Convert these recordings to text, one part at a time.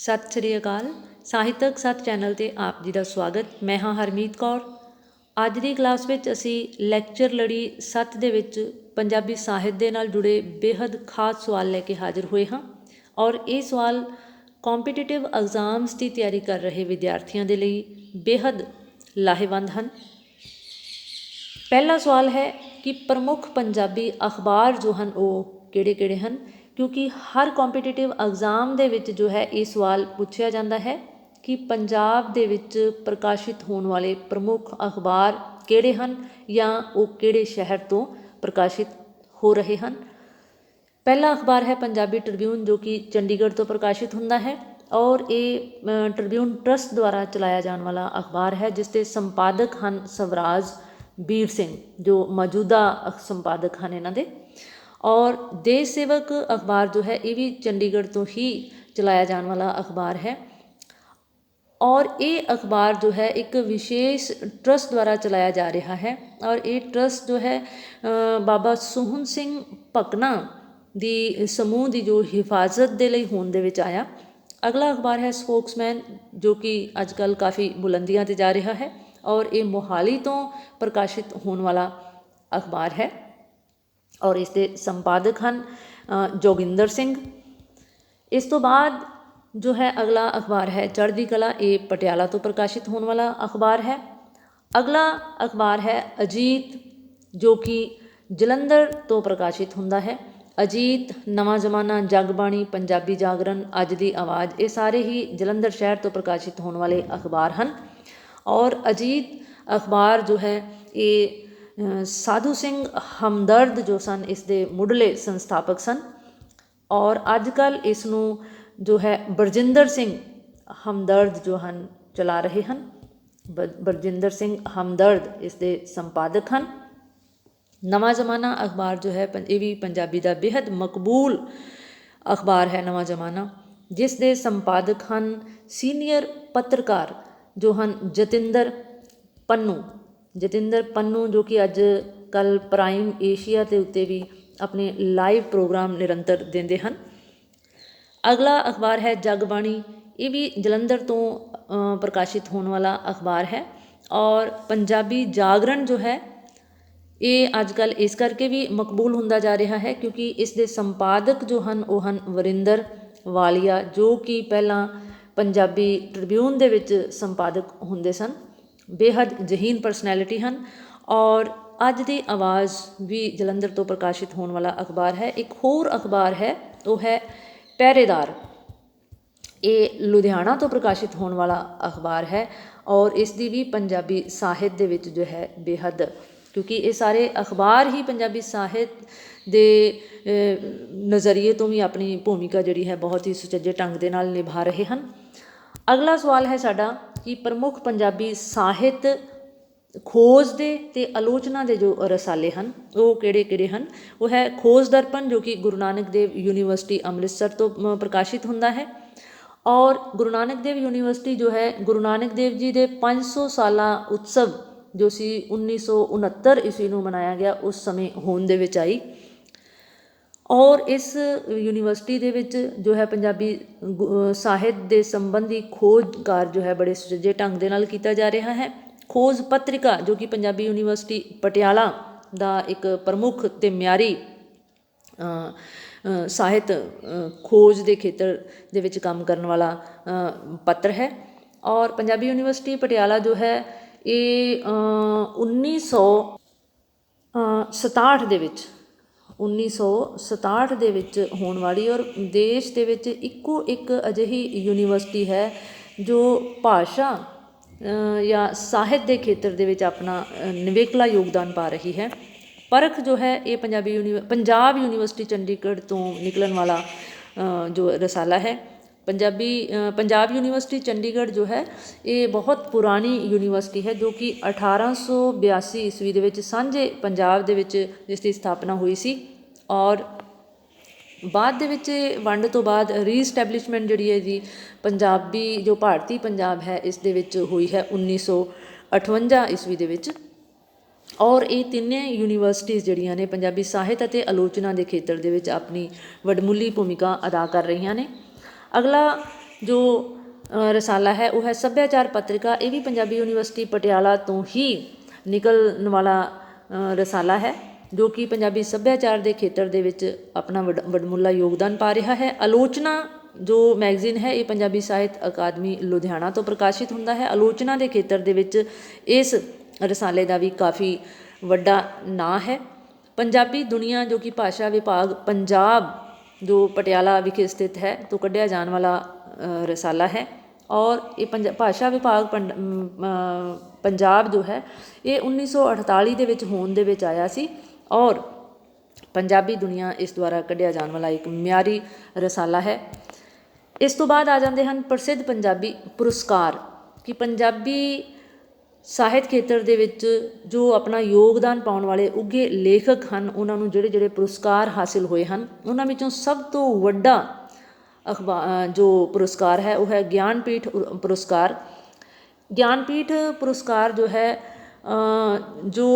ਸਤਿ ਸ੍ਰੀ ਅਕਾਲ। ਸਾਹਿਤਕ ਸਤ ਚੈਨਲ ਤੇ ਆਪ ਜੀ ਦਾ ਸਵਾਗਤ। ਮੈਂ ਹਾਂ ਹਰਮੀਤ ਕੌਰ। ਅੱਜ ਦੀ ਕਲਾਸ ਵਿੱਚ ਅਸੀਂ ਲੈਕਚਰ ਲੜੀ 7 ਦੇ ਵਿੱਚ ਪੰਜਾਬੀ ਸਾਹਿਤ ਦੇ ਨਾਲ ਜੁੜੇ ਬੇहद ਖਾਸ ਸਵਾਲ ਲੈ ਕੇ ਹਾਜ਼ਰ ਹੋਏ ਹਾਂ ਔਰ ਇਹ ਸਵਾਲ ਕੰਪੀਟੀਟਿਵ ਐਗਜ਼ਾਮਸ ਦੀ ਤਿਆਰੀ ਕਰ ਰਹੇ ਵਿਦਿਆਰਥੀਆਂ ਦੇ ਲਈ ਬੇहद ਲਾਹੇਵੰਦ ਹਨ। ਪਹਿਲਾ ਸਵਾਲ ਹੈ ਕਿ ਪ੍ਰਮੁੱਖ ਪੰਜਾਬੀ ਅਖਬਾਰ ਜੋ ਹਨ ਉਹ ਕਿਹੜੇ-ਕਿਹੜੇ ਹਨ? ਕਿਉਂਕਿ ਹਰ ਕੋਂਪੀਟੀਟਿਵ ਐਗਜ਼ਾਮ ਦੇ ਵਿੱਚ ਜੋ ਹੈ, ਇਹ ਸਵਾਲ ਪੁੱਛਿਆ ਜਾਂਦਾ ਹੈ ਕਿ ਪੰਜਾਬ ਦੇ ਵਿੱਚ ਪ੍ਰਕਾਸ਼ਿਤ ਹੋਣ ਵਾਲੇ ਪ੍ਰਮੁੱਖ ਅਖਬਾਰ ਕਿਹੜੇ ਹਨ ਜਾਂ ਉਹ ਕਿਹੜੇ ਸ਼ਹਿਰ ਤੋਂ ਪ੍ਰਕਾਸ਼ਿਤ ਹੋ ਰਹੇ ਹਨ। ਪਹਿਲਾ ਅਖਬਾਰ ਹੈ ਪੰਜਾਬੀ ਟ੍ਰਿਬਿਊਨ, ਜੋ ਕਿ ਚੰਡੀਗੜ੍ਹ ਤੋਂ ਪ੍ਰਕਾਸ਼ਿਤ ਹੁੰਦਾ ਹੈ ਔਰ ਇਹ ਟ੍ਰਿਬਿਊਨ ਟਰਸਟ ਦੁਆਰਾ ਚਲਾਇਆ ਜਾਣ ਵਾਲਾ ਅਖਬਾਰ ਹੈ, ਜਿਸ ਦੇ ਸੰਪਾਦਕ ਹਨ ਸਵਰਾਜ ਵੀਰ ਸਿੰਘ, ਜੋ ਮੌਜੂਦਾ ਸੰਪਾਦਕ ਹਨ ਇਹਨਾਂ ਦੇ। ਔਰ ਦੇਸ਼ ਸੇਵਕ ਅਖਬਾਰ ਜੋ ਹੈ, ਇਹ ਵੀ ਚੰਡੀਗੜ੍ਹ ਤੋਂ ਹੀ ਚਲਾਇਆ ਜਾਣ ਵਾਲਾ ਅਖਬਾਰ ਹੈ। ਔਰ ਇਹ ਅਖਬਾਰ ਜੋ ਹੈ, ਇੱਕ ਵਿਸ਼ੇਸ਼ ਟਰਸਟ ਦੁਆਰਾ ਚਲਾਇਆ ਜਾ ਰਿਹਾ ਹੈ। ਔਰ ਇਹ ਟਰਸਟ ਜੋ ਹੈ ਬਾਬਾ ਸੋਹਣ ਸਿੰਘ ਭਕਨਾ ਦੀ, ਸਮੂਹ ਦੀ ਜੋ ਹਿਫਾਜ਼ਤ ਦੇ ਲਈ ਹੋਣ ਦੇ ਵਿੱਚ ਆਇਆ। ਅਗਲਾ ਅਖਬਾਰ ਹੈ ਸਪੋਕਸਮੈਨ, ਜੋ ਕਿ ਅੱਜ ਕੱਲ ਕਾਫੀ ਬੁਲੰਦੀਆਂ ਤੇ ਜਾ ਰਿਹਾ ਹੈ। ਔਰ ਇਹ ਮੋਹਾਲੀ ਤੋਂ ਪ੍ਰਕਾਸ਼ਿਤ ਹੋਣ ਵਾਲਾ ਅਖਬਾਰ ਹੈ। ਔਰ ਇਸ ਦੇ ਸੰਪਾਦਕ ਹਨ ਜੋਗਿੰਦਰ ਸਿੰਘ। ਇਸ ਤੋਂ ਬਾਅਦ ਜੋ ਹੈ ਅਗਲਾ ਅਖਬਾਰ ਹੈ, ਚੜ੍ਹਦੀ ਕਲਾ, ਇਹ ਪਟਿਆਲਾ ਤੋਂ ਪ੍ਰਕਾਸ਼ਿਤ ਹੋਣ ਵਾਲਾ ਅਖਬਾਰ ਹੈ। ਅਗਲਾ ਅਖਬਾਰ ਹੈ ਅਜੀਤ, ਜੋ ਕਿ ਜਲੰਧਰ ਤੋਂ ਪ੍ਰਕਾਸ਼ਿਤ ਹੁੰਦਾ ਹੈ। ਅਜੀਤ, ਨਵਾਂ ਜ਼ਮਾਨਾ, ਜਗਬਾਣੀ, ਪੰਜਾਬੀ ਜਾਗਰਣ, ਅੱਜ ਦੀ ਆਵਾਜ਼, ਇਹ ਸਾਰੇ ਹੀ ਜਲੰਧਰ ਸ਼ਹਿਰ ਤੋਂ ਪ੍ਰਕਾਸ਼ਿਤ ਹੋਣ ਵਾਲੇ ਅਖਬਾਰ ਹਨ। ਔਰ ਅਜੀਤ ਅਖਬਾਰ ਜੋ ਹੈ, ਇਹ ਸਾਧੂ ਸਿੰਘ ਹਮਦਰਦ ਜੋ ਸਨ, ਇਸ ਦੇ ਮੁੱਢਲੇ ਸੰਸਥਾਪਕ ਸਨ ਔਰ ਅੱਜ ਕੱਲ ਇਸ ਨੂੰ ਜੋ ਹੈ ਬਰਜਿੰਦਰ ਸਿੰਘ ਹਮਦਰਦ ਜੋ ਹਨ, ਚਲਾ ਰਹੇ ਹਨ। ਬਰਜਿੰਦਰ ਸਿੰਘ ਹਮਦਰਦ ਇਸ ਦੇ ਸੰਪਾਦਕ ਹਨ। ਨਵਾਂ ਜ਼ਮਾਨਾ ਅਖਬਾਰ ਜੋ ਹੈ ਇਹ ਵੀ ਪੰਜਾਬੀ ਦਾ ਬੇहद ਮਕਬੂਲ ਅਖਬਾਰ ਹੈ ਨਵਾਂ ਜ਼ਮਾਨਾ, ਜਿਸ ਦੇ ਸੰਪਾਦਕ ਹਨ ਸੀਨੀਅਰ ਪੱਤਰਕਾਰ ਜੋ ਹਨ ਜਤਿੰਦਰ ਪੰਨੂ। ਜਤਿੰਦਰ ਪੰਨੂ, ਜੋ ਕਿ ਅੱਜ ਕੱਲ੍ਹ ਪ੍ਰਾਈਮ ਏਸ਼ੀਆ ਦੇ ਉੱਤੇ ਵੀ ਆਪਣੇ ਲਾਈਵ ਪ੍ਰੋਗਰਾਮ ਨਿਰੰਤਰ ਦਿੰਦੇ ਹਨ। ਅਗਲਾ ਅਖਬਾਰ ਹੈ ਜਗਬਾਣੀ। ਇਹ ਵੀ ਜਲੰਧਰ ਤੋਂ ਪ੍ਰਕਾਸ਼ਿਤ ਹੋਣ ਵਾਲਾ ਅਖਬਾਰ ਹੈ ਔਰ ਪੰਜਾਬੀ ਜਾਗਰਣ ਜੋ ਹੈ, ਇਹ ਅੱਜ ਕੱਲ ਇਸ ਕਰਕੇ ਵੀ ਮਕਬੂਲ ਹੁੰਦਾ ਜਾ ਰਿਹਾ ਹੈ ਕਿਉਂਕਿ ਇਸ ਦੇ ਸੰਪਾਦਕ ਜੋ ਹਨ, ਉਹ ਹਨ ਵਰਿੰਦਰ ਵਾਲੀਆ, ਜੋ ਕਿ ਪਹਿਲਾਂ ਪੰਜਾਬੀ ਟ੍ਰਿਬਿਊਨ ਦੇ ਵਿੱਚ ਸੰਪਾਦਕ ਹੁੰਦੇ ਸਨ। ਬੇਹੱਦ ਜ਼ਹੀਨ ਪਰਸਨੈਲਿਟੀ ਹਨ ਔਰ ਅੱਜ ਦੀ ਆਵਾਜ਼ ਵੀ ਜਲੰਧਰ ਤੋਂ ਪ੍ਰਕਾਸ਼ਿਤ ਹੋਣ ਵਾਲਾ ਅਖਬਾਰ ਹੈ, ਇੱਕ ਹੋਰ ਅਖਬਾਰ ਹੈ, ਉਹ ਹੈ ਪਹਿਰੇਦਾਰ। ਇਹ ਲੁਧਿਆਣਾ ਤੋਂ ਪ੍ਰਕਾਸ਼ਿਤ ਹੋਣ ਵਾਲਾ ਅਖਬਾਰ ਹੈ ਔਰ ਇਸ ਦੀ ਵੀ ਪੰਜਾਬੀ ਸਾਹਿਤ ਦੇ ਵਿੱਚ ਜੋ ਹੈ ਬੇਹੱਦ, ਕਿਉਂਕਿ ਇਹ ਸਾਰੇ ਅਖਬਾਰ ਹੀ ਪੰਜਾਬੀ ਸਾਹਿਤ ਦੇ ਨਜ਼ਰੀਏ ਤੋਂ ਵੀ ਆਪਣੀ ਭੂਮਿਕਾ ਜਿਹੜੀ ਹੈ ਬਹੁਤ ਹੀ ਸੁਚੱਜੇ ਢੰਗ ਦੇ ਨਾਲ ਨਿਭਾ ਰਹੇ ਹਨ। ਅਗਲਾ ਸਵਾਲ ਹੈ ਸਾਡਾ ਕਿ ਪ੍ਰਮੁੱਖ ਪੰਜਾਬੀ ਸਾਹਿਤ ਖੋਜ ਦੇ ਤੇ ਆਲੋਚਨਾ ਦੇ ਜੋ ਰਸਾਲੇ ਹਨ, ਉਹ ਕਿਹੜੇ ਕਿਹੜੇ ਹਨ? ਉਹ ਹੈ ਖੋਜ ਦਰਪਣ, ਜੋ ਕਿ ਗੁਰੂ ਨਾਨਕ ਦੇਵ ਯੂਨੀਵਰਸਿਟੀ ਅੰਮ੍ਰਿਤਸਰ ਤੋਂ ਪ੍ਰਕਾਸ਼ਿਤ ਹੁੰਦਾ ਹੈ। ਔਰ ਗੁਰੂ ਨਾਨਕ ਦੇਵ ਯੂਨੀਵਰਸਿਟੀ ਜੋ ਹੈ, ਗੁਰੂ ਨਾਨਕ ਦੇਵ ਜੀ ਦੇ 500 ਸਾਲਾ ਉਤਸਵ ਜੋ ਸੀ 1969 ਈਸਵੀ ਨੂੰ ਮਨਾਇਆ ਗਿਆ, ਉਸ ਸਮੇਂ ਹੋਣ ਦੇ ਵਿੱਚ ਆਈ। ਔਰ ਇਸ ਯੂਨੀਵਰਸਿਟੀ ਦੇ ਵਿੱਚ ਜੋ ਹੈ ਪੰਜਾਬੀ ਸਾਹਿਤ ਦੇ ਸੰਬੰਧੀ ਖੋਜ ਕਾਰਜ ਜੋ ਹੈ ਬੜੇ ਸੁਚੱਜੇ ਢੰਗ ਦੇ ਨਾਲ ਕੀਤਾ ਜਾ ਰਿਹਾ ਹੈ। ਖੋਜ ਪੱਤਰਿਕਾ ਜੋ ਕਿ ਪੰਜਾਬੀ ਯੂਨੀਵਰਸਿਟੀ ਪਟਿਆਲਾ ਦਾ ਇੱਕ ਪ੍ਰਮੁੱਖ ਤੇ ਮਿਆਰੀ ਸਾਹਿਤ ਖੋਜ ਦੇ ਖੇਤਰ ਦੇ ਵਿੱਚ ਕੰਮ ਕਰਨ ਵਾਲਾ ਪੱਤਰ ਹੈ। ਔਰ ਪੰਜਾਬੀ ਯੂਨੀਵਰਸਿਟੀ ਪਟਿਆਲਾ ਜੋ ਹੈ ਇਹ 1967 ਦੇ ਵਿੱਚ 1967 ਦੇ ਵਿੱਚ ਹੋਣ ਵਾਲੀ ਔਰ ਦੇਸ਼ ਦੇ ਵਿੱਚ ਇੱਕੋ ਇੱਕ ਅਜਿਹੀ ਯੂਨੀਵਰਸਿਟੀ ਹੈ ਜੋ ਭਾਸ਼ਾ ਜਾਂ ਸਾਹਿਤ ਦੇ ਖੇਤਰ ਦੇ ਵਿੱਚ ਆਪਣਾ ਨਿਵੇਕਲਾ ਯੋਗਦਾਨ ਪਾ ਰਹੀ ਹੈ। ਪਰਖ ਜੋ ਹੈ ਇਹ ਪੰਜਾਬੀ ਯੂਨੀ ਪੰਜਾਬ ਯੂਨੀਵਰਸਿਟੀ ਚੰਡੀਗੜ੍ਹ ਤੋਂ ਨਿਕਲਣ ਵਾਲਾ ਜੋ ਰਸਾਲਾ ਹੈ। ਪੰਜਾਬੀ ਪੰਜਾਬ ਯੂਨੀਵਰਸਿਟੀ ਚੰਡੀਗੜ੍ਹ ਜੋ ਹੈ, ਇਹ ਬਹੁਤ ਪੁਰਾਣੀ ਯੂਨੀਵਰਸਿਟੀ ਹੈ ਜੋ ਕਿ 1882 ਈਸਵੀ ਦੇ ਵਿੱਚ ਸਾਂਝੇ ਪੰਜਾਬ ਦੇ ਵਿੱਚ ਇਸ ਦੀ ਸਥਾਪਨਾ ਹੋਈ ਸੀ ਔਰ ਬਾਅਦ ਦੇ ਵਿੱਚ ਵੰਡ ਤੋਂ ਬਾਅਦ ਰੀਸਟੈਬਲਿਸ਼ਮੈਂਟ ਜਿਹੜੀ ਹੈ ਜੀ, ਪੰਜਾਬੀ, ਜੋ ਭਾਰਤੀ ਪੰਜਾਬ ਹੈ, ਇਸ ਦੇ ਵਿੱਚ ਹੋਈ ਹੈ 1958 ਈਸਵੀ ਦੇ ਵਿੱਚ ਔਰ ਇਹ ਤਿੰਨੇ ਯੂਨੀਵਰਸਿਟੀਆਂ ਜਿਹੜੀਆਂ ਨੇ ਪੰਜਾਬੀ ਸਾਹਿਤ ਅਤੇ ਆਲੋਚਨਾ ਦੇ ਖੇਤਰ ਦੇ ਵਿੱਚ ਆਪਣੀ ਵਡਮੁੱਲੀ ਭੂਮਿਕਾ ਅਦਾ ਕਰ ਰਹੀਆਂ ਨੇ। ਅਗਲਾ ਜੋ ਰਸਾਲਾ ਹੈ, ਉਹ ਹੈ ਸੱਭਿਆਚਾਰ ਪੱਤਰਿਕਾ, ਇਹ ਵੀ ਪੰਜਾਬੀ ਯੂਨੀਵਰਸਿਟੀ ਪਟਿਆਲਾ ਤੋਂ ਹੀ ਨਿਕਲਣ ਵਾਲਾ ਰਸਾਲਾ ਹੈ, ਜੋ ਕਿ ਪੰਜਾਬੀ ਸੱਭਿਆਚਾਰ ਦੇ ਖੇਤਰ ਦੇ ਵਿੱਚ ਆਪਣਾ ਵੱਡ- ਵਡਮੁੱਲਾ ਯੋਗਦਾਨ ਪਾ ਰਿਹਾ ਹੈ। ਆਲੋਚਨਾ ਜੋ ਮੈਗਜ਼ੀਨ ਹੈ, ਇਹ ਪੰਜਾਬੀ ਸਾਹਿਤ ਅਕਾਦਮੀ ਲੁਧਿਆਣਾ ਤੋਂ ਪ੍ਰਕਾਸ਼ਿਤ ਹੁੰਦਾ ਹੈ। ਆਲੋਚਨਾ ਦੇ ਖੇਤਰ ਦੇ ਵਿੱਚ ਇਸ ਰਸਾਲੇ ਦਾ ਵੀ ਕਾਫੀ ਵੱਡਾ ਨਾਂ ਹੈ। ਪੰਜਾਬੀ ਦੁਨੀਆ ਜੋ ਕਿ ਭਾਸ਼ਾ ਵਿਭਾਗ ਪੰਜਾਬ ਜੋ ਪਟਿਆਲਾ ਵਿਖੇ ਸਥਿਤ ਹੈ, ਤੋਂ ਕੱਢਿਆ ਜਾਣ ਵਾਲਾ ਰਸਾਲਾ ਹੈ। ਔਰ ਇਹ ਪੰਜ, ਭਾਸ਼ਾ ਵਿਭਾਗ ਪੰਡ- ਪੰਜਾਬ ਜੋ ਹੈ, ਇਹ 1948 ਦੇ ਵਿੱਚ ਹੋਂਦ ਦੇ ਵਿੱਚ ਆਇਆ ਸੀ। ਔਰ ਪੰਜਾਬੀ ਦੁਨੀਆ ਇਸ ਦੁਆਰਾ ਕੱਢਿਆ ਜਾਣ ਵਾਲਾ ਇੱਕ ਮਿਆਰੀ ਰਸਾਲਾ ਹੈ। ਇਸ ਤੋਂ ਬਾਅਦ ਆ ਜਾਂਦੇ ਹਨ ਪ੍ਰਸਿੱਧ ਪੰਜਾਬੀ ਪੁਰਸਕਾਰ, ਕਿ ਪੰਜਾਬੀ ਸਾਹਿਤ ਖੇਤਰ ਦੇ ਵਿੱਚ ਜੋ ਆਪਣਾ ਯੋਗਦਾਨ ਪਾਉਣ ਵਾਲੇ ਉੱਘੇ ਲੇਖਕ ਹਨ, ਉਹਨਾਂ ਨੂੰ ਜਿਹੜੇ ਜਿਹੜੇ ਪੁਰਸਕਾਰ ਹਾਸਿਲ ਹੋਏ ਹਨ, ਉਹਨਾਂ ਵਿੱਚੋਂ ਸਭ ਤੋਂ ਵੱਡਾ ਅਖਬਾਰ ਜੋ ਪੁਰਸਕਾਰ ਹੈ, ਉਹ ਹੈ ਗਿਆਨਪੀਠ ਪੁਰਸਕਾਰ। ਗਿਆਨਪੀਠ ਪੁਰਸਕਾਰ ਜੋ ਹੈ ਜੋ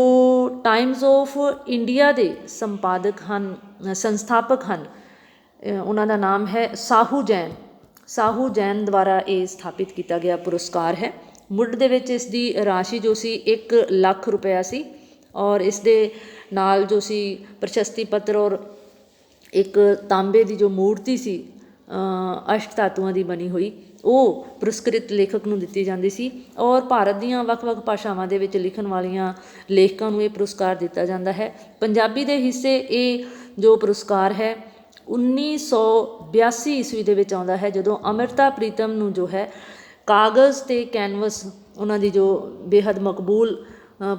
ਟਾਈਮਜ਼ ਆਫ ਇੰਡੀਆ ਦੇ ਸੰਪਾਦਕ ਹਨ, ਸੰਸਥਾਪਕ ਹਨ ਉਹਨਾਂ ਦਾ ਨਾਮ ਹੈ ਸਾਹੂ ਜੈਨ। ਸਾਹੂ ਜੈਨ ਦੁਆਰਾ ਇਹ ਸਥਾਪਿਤ ਕੀਤਾ ਗਿਆ ਪੁਰਸਕਾਰ ਹੈ। ਮੁੱਢ ਦੇ ਵਿੱਚ ਇਸ ਦੀ ਰਾਸ਼ੀ ਜੋ ਸੀ 1 ਲੱਖ ਰੁਪਇਆ ਸੀ ਔਰ ਇਸ ਦੇ ਨਾਲ ਜੋ ਸੀ ਪ੍ਰਸ਼ਸਤੀ ਪੱਤਰ ਔਰ ਇੱਕ ਤਾਂਬੇ ਦੀ ਜੋ ਮੂਰਤੀ ਸੀ ਅ, ਧਾਤੂਆਂ ਦੀ ਬਣੀ ਹੋਈ ਉਹ ਪੁਰਸਕ੍ਰਿਤ ਲੇਖਕ ਨੂੰ ਦਿੱਤੀ ਜਾਂਦੀ ਸੀ ਔਰ ਭਾਰਤ ਦੀਆਂ ਵੱਖ-ਵੱਖ ਭਾਸ਼ਾਵਾਂ ਦੇ ਵਿੱਚ ਲਿਖਣ ਵਾਲੀਆਂ ਲੇਖਕਾਂ ਨੂੰ ਇਹ ਪੁਰਸਕਾਰ ਦਿੱਤਾ ਜਾਂਦਾ ਹੈ। ਪੰਜਾਬੀ ਦੇ ਹਿੱਸੇ ਇਹ ਜੋ ਪੁਰਸਕਾਰ ਹੈ 1982 ਈਸਵੀ ਦੇ ਵਿੱਚ ਆਉਂਦਾ ਹੈ ਜਦੋਂ ਅਮਰਤਾ ਪ੍ਰੀਤਮ ਨੂੰ ਜੋ ਹੈ ਕਾਗਜ਼ ਅਤੇ ਕੈਨਵਸ, ਉਹਨਾਂ ਦੀ ਜੋ ਬੇਹੱਦ ਮਕਬੂਲ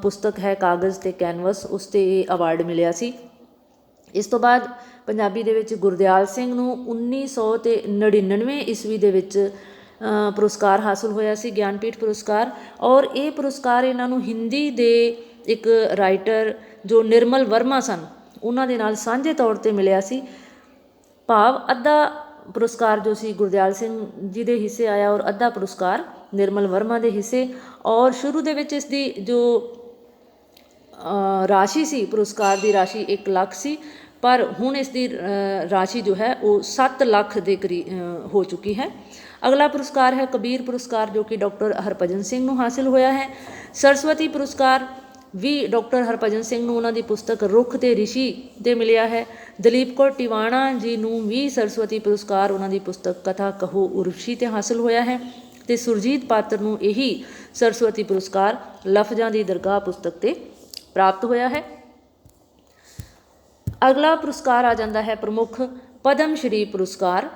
ਪੁਸਤਕ ਹੈ ਕਾਗਜ਼ ਅਤੇ ਕੈਨਵਸ, ਉਸ ਤੇ ਇਹ ਅਵਾਰਡ ਮਿਲਿਆ ਸੀ। ਇਸ ਤੋਂ ਬਾਅਦ ਪੰਜਾਬੀ ਦੇ ਵਿੱਚ ਗੁਰਦਿਆਲ ਸਿੰਘ ਨੂੰ 1999 ਈਸਵੀ ਦੇ ਵਿੱਚ ਪੁਰਸਕਾਰ ਹਾਸਲ ਹੋਇਆ ਸੀ, ਗਿਆਨਪੀਠ ਪੁਰਸਕਾਰ। ਔਰ ਇਹ ਪੁਰਸਕਾਰ ਇਹਨਾਂ ਨੂੰ ਹਿੰਦੀ ਦੇ ਇੱਕ ਰਾਈਟਰ ਜੋ ਨਿਰਮਲ ਵਰਮਾ ਸਨ, ਉਹਨਾਂ ਦੇ ਨਾਲ ਸਾਂਝੇ ਤੌਰ ਤੇ ਮਿਲਿਆ ਸੀ। ਭਾਵ ਅੱਧਾ ਪੁਰਸਕਾਰ ਜੋ ਸੀ ਗੁਰਦਿਆਲ ਸਿੰਘ ਜੀ ਦੇ ਹਿੱਸੇ ਆਇਆ ਔਰ ਅੱਧਾ ਪੁਰਸਕਾਰ ਨਿਰਮਲ ਵਰਮਾ ਦੇ ਹਿੱਸੇ ਔਰ ਸ਼ੁਰੂ ਦੇ ਵਿੱਚ ਇਸ ਦੀ ਜੋ ਰਾਸ਼ੀ ਸੀ, ਪੁਰਸਕਾਰ ਦੀ ਰਾਸ਼ੀ 1 ਲੱਖ ਸੀ, ਪਰ ਹੁਣ ਇਸ ਦੀ ਰਾਸ਼ੀ ਜੋ ਹੈ ਉਹ 7 ਲੱਖ ਦੇ ਕਰੀ ਹੋ ਚੁੱਕੀ ਹੈ। ਅਗਲਾ ਪੁਰਸਕਾਰ ਹੈ ਕਬੀਰ ਪੁਰਸਕਾਰ ਜੋ ਕਿ ਡਾਕਟਰ ਹਰਭਜਨ ਸਿੰਘ ਨੂੰ ਹਾਸਿਲ ਹੋਇਆ ਹੈ। ਸਰਸਵਤੀ ਪੁਰਸਕਾਰ ਵੀ ਡਾਕਟਰ ਹਰਭਜਨ ਸਿੰਘ ਨੂੰ ਉਹਨਾਂ ਦੀ ਪੁਸਤਕ ਰੁੱਖ ਤੇ ਰਿਸ਼ੀ ਤੇ ਮਿਲਿਆ ਹੈ। ਦਲੀਪ ਕੌਰ ਟਿਵਾਣਾ ਜੀ ਨੂੰ ਵੀ ਸਰਸਵਤੀ ਪੁਰਸਕਾਰ ਉਹਨਾਂ ਦੀ ਪੁਸਤਕ ਕਥਾ ਕਹੋ ਉਰਵਸ਼ੀ ਤੇ ਹਾਸਿਲ ਹੋਇਆ ਹੈ ਤੇ ਸੁਰਜੀਤ ਪਾਤਰ ਨੂੰ ਇਹੀ ਸਰਸਵਤੀ ਪੁਰਸਕਾਰ ਲਫ਼ਜ਼ਾਂ ਦੀ ਦਰਗਾਹ ਪੁਸਤਕ ਤੇ ਪ੍ਰਾਪਤ ਹੋਇਆ ਹੈ। ਅਗਲਾ ਪੁਰਸਕਾਰ ਆ ਜਾਂਦਾ ਹੈ ਪ੍ਰਮੁੱਖ ਪਦਮ ਸ਼੍ਰੀ ਪੁਰਸਕਾਰ,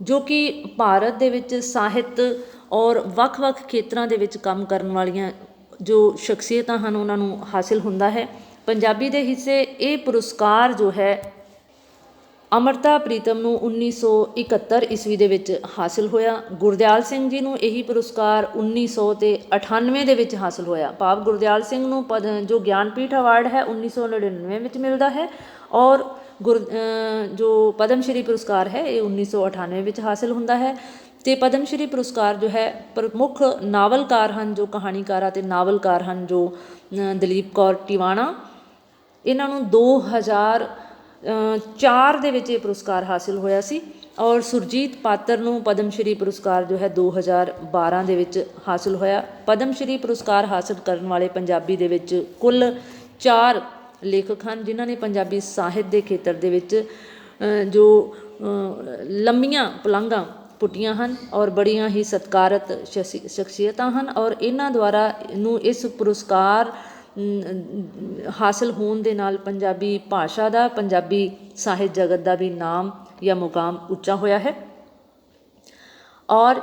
ਜੋ ਕਿ ਭਾਰਤ ਦੇ ਵਿੱਚ ਸਾਹਿਤ ਔਰ ਵੱਖ-ਵੱਖ ਖੇਤਰਾਂ ਦੇ ਵਿੱਚ ਕੰਮ ਕਰਨ ਵਾਲੀਆਂ ਜੋ ਸ਼ਖਸੀਅਤਾਂ ਹਨ, ਉਹਨਾਂ ਨੂੰ ਹਾਸਿਲ ਹੁੰਦਾ ਹੈ। ਪੰਜਾਬੀ ਦੇ ਹਿੱਸੇ ਇਹ ਪੁਰਸਕਾਰ ਜੋ ਹੈ, ਅਮਰਤਾ ਪ੍ਰੀਤਮ ਨੂੰ 1971 ਈਸਵੀ ਦੇ ਵਿੱਚ ਹਾਸਿਲ ਹੋਇਆ। ਗੁਰਦਿਆਲ ਸਿੰਘ ਜੀ ਨੂੰ ਇਹੀ ਪੁਰਸਕਾਰ 1998 ਦੇ ਵਿੱਚ ਹਾਸਿਲ ਹੋਇਆ। ਭਾਵ ਗੁਰਦਿਆਲ ਸਿੰਘ ਨੂੰ ਪਦ, ਜੋ ਗਿਆਨਪੀਠ ਅਵਾਰਡ ਹੈ 1999 ਵਿੱਚ ਮਿਲਦਾ ਹੈ ਔਰ ਗੁਰ ਜੋ ਪਦਮ ਸ਼੍ਰੀ ਪੁਰਸਕਾਰ ਹੈ, ਇਹ 1998 ਵਿੱਚ ਹਾਸਿਲ ਹੁੰਦਾ ਹੈ। ਅਤੇ ਪਦਮ ਸ਼੍ਰੀ ਪੁਰਸਕਾਰ ਜੋ ਹੈ ਪ੍ਰਮੁੱਖ ਨਾਵਲਕਾਰ ਹਨ ਜੋ ਕਹਾਣੀਕਾਰ ਅਤੇ ਨਾਵਲਕਾਰ ਹਨ ਜੋ ਦਲੀਪ ਕੌਰ ਟਿਵਾਣਾ। ਇਹਨਾਂ ਨੂੰ ਦੋ ਹਜ਼ਾਰ ਚਾਰ ਦੇ ਵਿੱਚ ਇਹ ਪੁਰਸਕਾਰ ਹਾਸਿਲ ਹੋਇਆ ਸੀ ਔਰ ਸੁਰਜੀਤ ਪਾਤਰ ਨੂੰ ਪਦਮ ਸ਼੍ਰੀ ਪੁਰਸਕਾਰ ਜੋ ਹੈ 2012 ਦੇ ਵਿੱਚ ਹਾਸਿਲ ਹੋਇਆ। ਪਦਮ ਸ਼੍ਰੀ ਪੁਰਸਕਾਰ ਹਾਸਿਲ ਕਰਨ ਵਾਲੇ ਪੰਜਾਬੀ ਦੇ ਵਿੱਚ ਕੁੱਲ ਚਾਰ ਲੇਖਕ ਹਨ ਜਿਨ੍ਹਾਂ ਨੇ ਪੰਜਾਬੀ ਸਾਹਿਤ ਦੇ ਖੇਤਰ ਦੇ ਵਿੱਚ ਜੋ ਲੰਮੀਆਂ ਪੁਲਾਂਘਾਂ ਪੁੱਟੀਆਂ ਹਨ ਔਰ ਬੜੀਆਂ ਹੀ ਸਤਿਕਾਰਤ ਸ਼ਖਸੀ- ਸ਼ਖਸੀਅਤਾਂ ਹਨ ਔਰ ਇਹਨਾਂ ਦੁਆਰਾ ਨੂੰ ਇਸ ਪੁਰਸਕਾਰ ਅਮ, ਹਾਸਲ ਹੋਣ ਦੇ ਨਾਲ ਪੰਜਾਬੀ ਭਾਸ਼ਾ ਦਾ ਪੰਜਾਬੀ ਸਾਹਿਤ ਜਗਤ ਦਾ ਵੀ ਨਾਮ ਜਾਂ ਮੁਕਾਮ ਉੱਚਾ ਹੋਇਆ ਹੈ। ਔਰ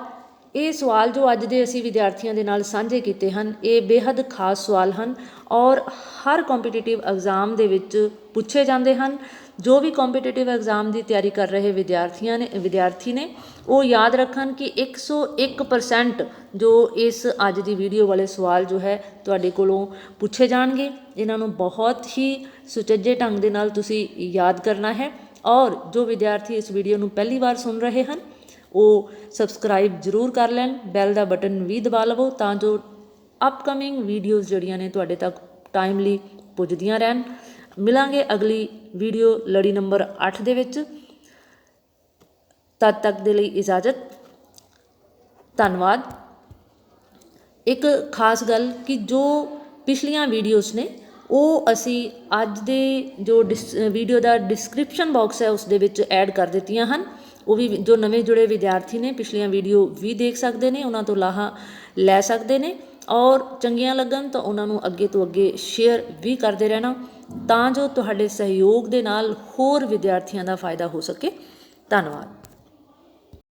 ਇਹ ਸਵਾਲ ਜੋ ਅੱਜ ਦੇ ਅਸੀਂ ਵਿਦਿਆਰਥੀਆਂ ਦੇ ਨਾਲ ਸਾਂਝੇ ਕੀਤੇ ਹਨ ਇਹ ਬੇहद ਖਾਸ ਸਵਾਲ ਹਨ ਔਰ ਹਰ ਕੰਪੀਟੀਟਿਵ ਐਗਜ਼ਾਮ ਦੇ ਵਿੱਚ ਪੁੱਛੇ ਜਾਂਦੇ ਹਨ। ਜੋ ਵੀ ਕੰਪੀਟੀਟਿਵ ਐਗਜ਼ਾਮ ਦੀ ਤਿਆਰੀ ਕਰ ਰਹੇ ਵਿਦਿਆਰਥੀਆਂ ਨੇ, ਵਿਦਿਆਰਥੀ ਨੇ, ਉਹ ਯਾਦ ਰੱਖਣ ਕਿ 101% ਜੋ ਇਸ ਅੱਜ ਦੀ ਵੀਡੀਓ ਵਾਲੇ ਸਵਾਲ ਜੋ ਹੈ ਤੁਹਾਡੇ ਕੋਲੋਂ ਪੁੱਛੇ ਜਾਣਗੇ। ਇਹਨਾਂ ਨੂੰ ਬਹੁਤ ਹੀ ਸੁਚੱਜੇ ਢੰਗ ਦੇ ਨਾਲ ਤੁਸੀਂ ਯਾਦ ਕਰਨਾ ਹੈ। ਔਰ ਜੋ ਵਿਦਿਆਰਥੀ ਇਸ ਵੀਡੀਓ ਨੂੰ ਪਹਿਲੀ ਵਾਰ ਸੁਣ ਰਹੇ ਹਨ, ਉਹ ਸਬਸਕ੍ਰਾਈਬ ਜ਼ਰੂਰ ਕਰ ਲੈਣ ਬੈਲ ਦਾ ਬਟਨ ਵੀ ਦਬਾ ਲਵੋ ਤਾਂ ਜੋ ਅਪਕਮਿੰਗ ਵੀਡੀਓਜ਼ ਜਿਹੜੀਆਂ ਨੇ ਤੁਹਾਡੇ ਤੱਕ ਟਾਈਮਲੀ ਪੁੱਜਦੀਆਂ ਰਹਿਣ। ਮਿਲਾਂਗੇ ਅਗਲੀ ਵੀਡੀਓ ਲੜੀ ਨੰਬਰ 8 ਦੇ ਵਿੱਚ। ਤਦ ਤੱਕ ਦੇ ਲਈ ਇਜਾਜ਼ਤ। ਧੰਨਵਾਦ। ਇੱਕ ਖਾਸ ਗੱਲ ਕਿ ਜੋ ਪਿਛਲੀਆਂ ਵੀਡੀਓਜ਼ ਨੇ, ਉਹ ਅਸੀਂ ਅੱਜ ਦੇ ਜੋ ਡਿਸ, ਵੀਡੀਓ ਦਾ ਡਿਸਕ੍ਰਿਪਸ਼ਨ ਬਾਕਸ ਹੈ, ਉਸ ਦੇ ਵਿੱਚ ਐਡ ਕਰ ਦਿੱਤੀਆਂ ਹਨ। ਉਹ ਵੀ ਜੋ ਨਵੇਂ ਜੁੜੇ ਵਿਦਿਆਰਥੀ ਨੇ, ਪਿਛਲੀਆਂ ਵੀਡੀਓ ਵੀ ਦੇਖ ਸਕਦੇ ਨੇ, ਉਹਨਾਂ ਤੋਂ ਲਾਹਾ ਲੈ ਸਕਦੇ ਨੇ। ਔਰ ਚੰਗੀਆਂ ਲੱਗਣ ਤਾਂ ਉਹਨਾਂ ਨੂੰ ਅੱਗੇ ਤੋਂ ਅੱਗੇ ਸ਼ੇਅਰ ਵੀ ਕਰਦੇ ਰਹਿਣਾ, ਤਾਂ ਜੋ ਤੁਹਾਡੇ ਸਹਿਯੋਗ ਦੇ ਨਾਲ ਹੋਰ ਵਿਦਿਆਰਥੀਆਂ ਦਾ ਫਾਇਦਾ ਹੋ ਸਕੇ। ਧੰਨਵਾਦ।